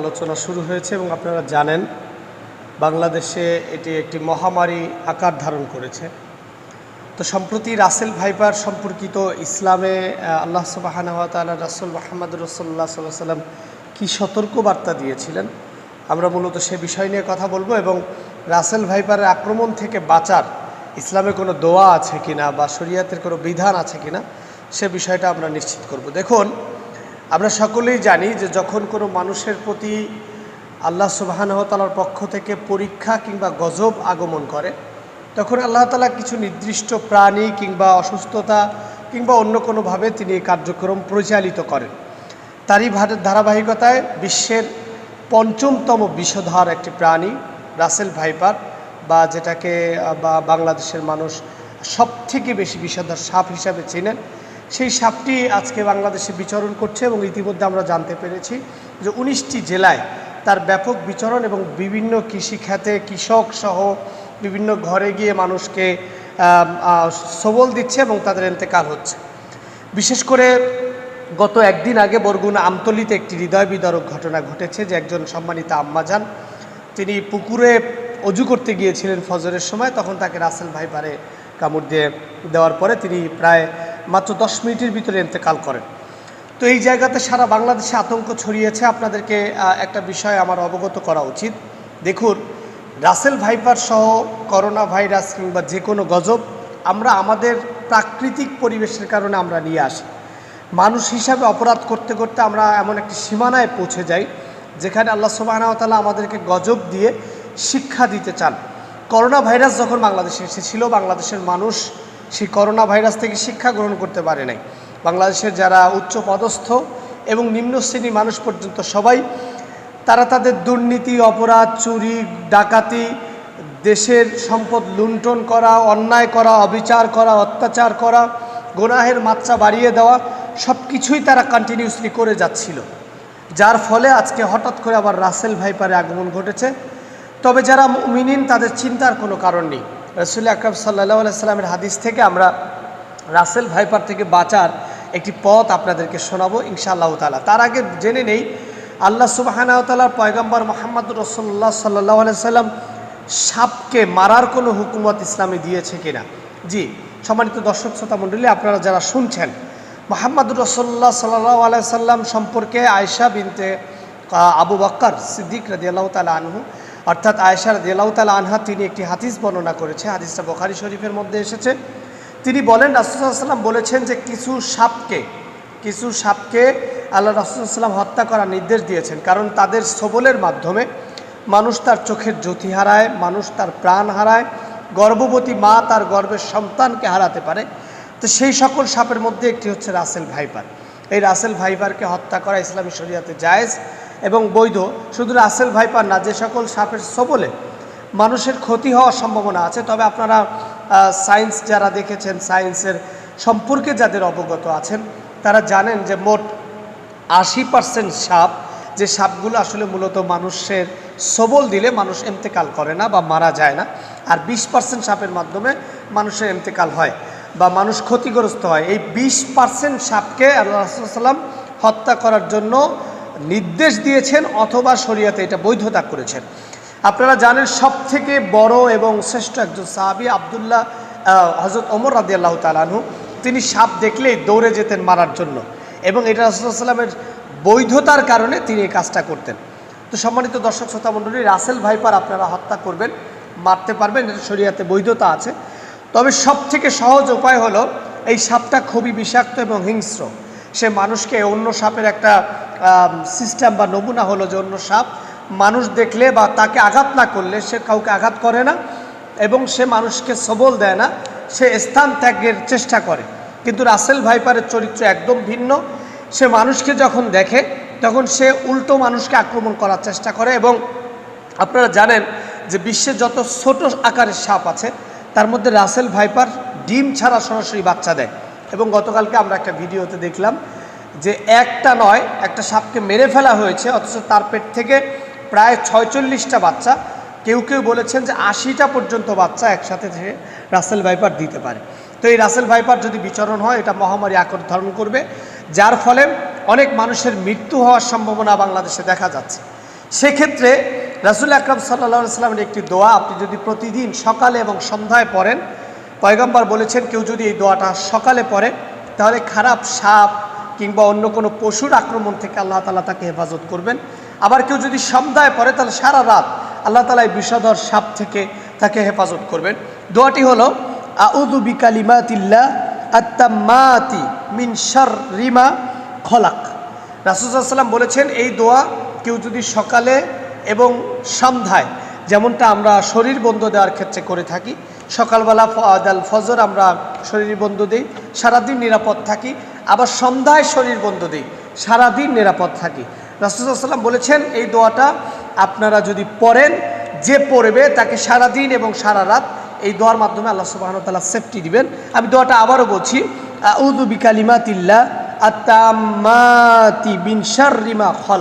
আলোচনা শুরু হয়েছে এবং আপনারা জানেন বাংলাদেশে এটি একটি মহামারী আকার ধারণ করেছে। তো সম্প্রতি রাসেল ভাইপার সম্পর্কিত ইসলামে আল্লাহ সুবাহানহতালা রাসুল মাহমদ রসল্লা সাল্লাহ সাল্লাম কী সতর্কবার্তা দিয়েছিলেন? আমরা মূলত সে বিষয় নিয়ে কথা বলব এবং রাসেল ভাইপারের আক্রমণ থেকে বাঁচার ইসলামে কোনো দোয়া আছে কিনা বা শরিয়াতের কোনো বিধান আছে কিনা সে বিষয়টা আমরা নিশ্চিত করব। দেখুন আমরা সকলেই জানি যে যখন কোনো মানুষের প্রতি আল্লাহ সুবাহানহতালার পক্ষ থেকে পরীক্ষা কিংবা গজব আগমন করে, তখন আল্লাহ তালা কিছু নির্দিষ্ট প্রাণী কিংবা অসুস্থতা কিংবা অন্য কোনোভাবে তিনি এই কার্যক্রম পরিচালিত করেন। তারই ধারাবাহিকতায় বিশ্বের পঞ্চমতম বিষধর একটি প্রাণী, রাসেল ভাইপার, বা যেটাকে, বা বাংলাদেশের মানুষ সবথেকে বেশি বিষধর সাপ হিসাবে চেনেন। সেই সাপটি আজকে বাংলাদেশে বিচরণ করছে এবং ইতিমধ্যে আমরা জানতে পেরেছি যে উনিশটি জেলায় তার ব্যাপক বিচরণ এবং বিভিন্ন কৃষিখাতে কৃষক সহ বিভিন্ন ঘরে গিয়ে মানুষকে সবল দিচ্ছে এবং তাদের এতেকাল হচ্ছে। বিশেষ করে গত একদিন আগে বরগুনা আমতলিতে একটি হৃদয় বিদারক ঘটনা ঘটেছে যে একজন সম্মানিত আম্মা যান। তিনি পুকুরে অজু করতে গিয়েছিলেন ফজরের সময়, তখন তাকে রাসেল ভাইপারে কামড় দিয়ে দেওয়ার পরে তিনি প্রায় মাত্র দশ মিনিটের ভিতরে ইন্তেকাল করেন। তো এই জায়গাতে সারা বাংলাদেশে আতঙ্ক ছড়িয়েছে। আপনাদেরকে একটা বিষয় আমার অবগত করা উচিত। দেখুন, রাসেল ভাইপার সহ করোনা ভাইরাস কিংবা যে কোনো গজব, আমরা আমাদের প্রাকৃতিক পরিবেশের কারণে আমরা নিয়ে আসি। মানুষ হিসাবে অপরাধ করতে করতে আমরা এমন একটি সীমানায় পৌঁছে যাই, যেখানে আল্লাহ সুবাহতালা আমাদেরকে গজব দিয়ে শিক্ষা দিতে চান। করোনা ভাইরাস যখন বাংলাদেশে এসেছিল, বাংলাদেশের মানুষ সেই করোনা ভাইরাস থেকে শিক্ষা গ্রহণ করতে পারে নাই। বাংলাদেশের যারা উচ্চ পদস্থ এবং নিম্ন শ্রেণি মানুষ পর্যন্ত সবাই, তারা তাদের দুর্নীতি, অপরাধ, চুরি, ডাকাতি, দেশের সম্পদ লুণ্ঠন করা, অন্যায় করা, অবিচার করা, অত্যাচার করা, গোনাহের মাত্রা বাড়িয়ে দেওয়া সব কিছুই তারা কন্টিনিউসলি করে যাচ্ছিল। যার ফলে আজকে হঠাৎ করে আবার রাসেল ভাইপারে আগমন ঘটেছে। তবে যারা মিনিন তাদের চিন্তার কোনো কারণ নেই। রসুল আকরম সাল্লাহ সাল্লামের হাদিস থেকে আমরা রাসেল ভাইপার থেকে বাঁচার একটি পথ আপনাদেরকে শোনাবো ইনশাআল্লাহ তালা তার আগে জেনে নেই, আল্লাহ সুবাহানাউতালার পয়গম্বর মোহাম্মদ রসল্লাহ সাল্লাহ সাল্লাম সাপকে মারার কোনো হুকুমত ইসলামে দিয়েছে কিনা? জি, সম্মানিত দর্শক শ্রোতা মণ্ডলী, আপনারা যারা শুনছেন মোহাম্মদ রসল্লাহ সাল্লাহ আলাইসাল্লাম সম্পর্কে আয়সা বিনতে আবু বাক্কার সিদ্দিক রাদিয়াল্লাহ তালা আনহু অর্থাৎ আয়েশা রাদিয়াল্লাহ তালা আনহা তিনি একটি হাদিস বর্ণনা করেছে, হাদিসটা বখারি শরীফের মধ্যে এসেছে। তিনি বলেন রাসুসাল্লাম বলেছেন যে কিছু সাপকে কিছু সাপকে আল্লাহ রাসুসাল্লাম হত্যা করার নির্দেশ দিয়েছেন। কারণ তাদের সবলের মাধ্যমে মানুষ তার চোখের জ্যোতি হারায়, মানুষ তার প্রাণ হারায়, গর্ভবতী মা তার গর্ভের সন্তানকে হারাতে পারে। তো সেই সকল সাপের মধ্যে একটি হচ্ছে রাসেল ভাইপার। এই রাসেল ভাইপারকে হত্যা করা ইসলামী শরিয়াতে জায়েজ। এবং বৈধ। শুধু রাসেল ভাইপার না, যে সকল সাপের সবলে মানুষের ক্ষতি হওয়ার সম্ভাবনা আছে, তবে আপনারা সায়েন্স যারা দেখেছেন, সায়েন্সের সম্পর্কে যাদের অবগত আছেন, তারা জানেন যে মোট আশি পার্সেন্ট সাপ, যে সাপগুলো আসলে মূলত মানুষের সবল দিলে মানুষ এন্তেকাল করে না বা মারা যায় না, আর বিশ পার্সেন্ট সাপের মাধ্যমে মানুষের এন্তেকাল হয় বা মানুষ ক্ষতিগ্রস্ত হয়। এই বিশ পার্সেন্ট সাপকে আল্লাহ সাল্লাম হত্যা করার জন্য নির্দেশ দিয়েছেন অথবা শরিয়াতে এটা বৈধতা করেছেন। আপনারা জানেন সব থেকে বড় এবং শ্রেষ্ঠ একজন সাহাবি আবদুল্লাহ হজরত ওমর রাদি আল্লাহ তালানহু তিনি সাপ দেখলেই দৌড়ে যেতেন মারার জন্য এবং এটা রাসুলামের বৈধতার কারণে তিনি এই কাজটা করতেন। তো সম্মানিত দর্শক, শ্রোতা মণ্ডলী, রাসেল ভাইপার আপনারা হত্যা করবেন, মারতে পারবেন এটা শরিয়াতে বৈধতা আছে। তবে সব থেকে সহজ উপায় হলো, এই সাপটা খুবই বিষাক্ত এবং হিংস্র। সে মানুষকে অন্য সাপের একটা সিস্টেম বা নমুনা হলো যে অন্য সাপ। মানুষ দেখলে বা তাকে আঘাত না করলে সে কাউকে আঘাত করে না এবং সে মানুষকে সবল দেয় না, সে স্থান ত্যাগের চেষ্টা করে। কিন্তু রাসেল ভাইপারের চরিত্র একদম ভিন্ন। সে মানুষকে যখন দেখে, তখন সে উল্টো মানুষকে আক্রমণ করার চেষ্টা করে এবং আপনারা জানেন যে বিশ্বে যত ছোট আকারের সাপ আছে, তার মধ্যে রাসেল ভাইপার ডিম ছাড়া সরাসরি বাচ্চা দেয়। এবং গতকালকে আমরা একটা ভিডিওতে দেখলাম যে একটা নয়, একটা সাপকে মেরে ফেলা হয়েছে, অথচ তার পেট থেকে প্রায় ছয়চল্লিশটা বাচ্চা। কেউ কেউ বলেছেন যে আশিটা পর্যন্ত বাচ্চা একসাথে সে রাসেল ভাইপার দিতে পারে। তো এই রাসেল ভাইপার যদি বিচরণ হয়, এটা মহামারী আকর ধারণ করবে, যার ফলে অনেক মানুষের মৃত্যু হওয়ার সম্ভাবনা বাংলাদেশে দেখা যাচ্ছে। সেক্ষেত্রে রাসুল আকরাম সাল্লা সাল্লামের একটি দোয়া, আপনি যদি প্রতিদিন সকালে এবং সন্ধ্যায় পড়েন পয়গম্বর বলেছেন, কেউ যদি এই দোয়াটা সকালে পড়ে, তাহলে খারাপ সাপ কিংবা অন্য কোনো পশুর আক্রমণ থেকে আল্লাহ তালা তাকে হেফাজত করবেন। আবার কেউ যদি সন্ধ্যায় পড়ে, তাহলে সারা রাত আল্লাহ তালা এই বিষধর সাপ থেকে তাকে হেফাজত করবেন। দোয়াটি হলো আউদু বিকালিমাতিল্লা আত্মামাতি মিন শার রিমা খলাক। রাসুসাল্লাম বলেছেন, এই দোয়া কেউ যদি সকালে এবং সন্ধ্যায়, যেমনটা আমরা শরীর বন্ধ দেওয়ার ক্ষেত্রে করে থাকি সকালবেলা আল ফজর আমরা শরীর বন্ধ দিই, সারাদিন নিরাপদ থাকি। আবার সন্ধ্যায় শরীর বন্ধ দিই, সারাদিন নিরাপদ থাকি। রাসুসাল্লাম বলেছেন, এই দোয়াটা আপনারা যদি পড়েন, যে পড়বে তাকে সারাদিন এবং সারা রাত এই দোয়ার মাধ্যমে আল্লাহ সুবাহতাল্লাহ সেফটি দিবেন। আমি দোয়াটা আবারও বলছি আউদু বিকালিমাতিল্লা আত্মামাতি বিন শাররিমা খলা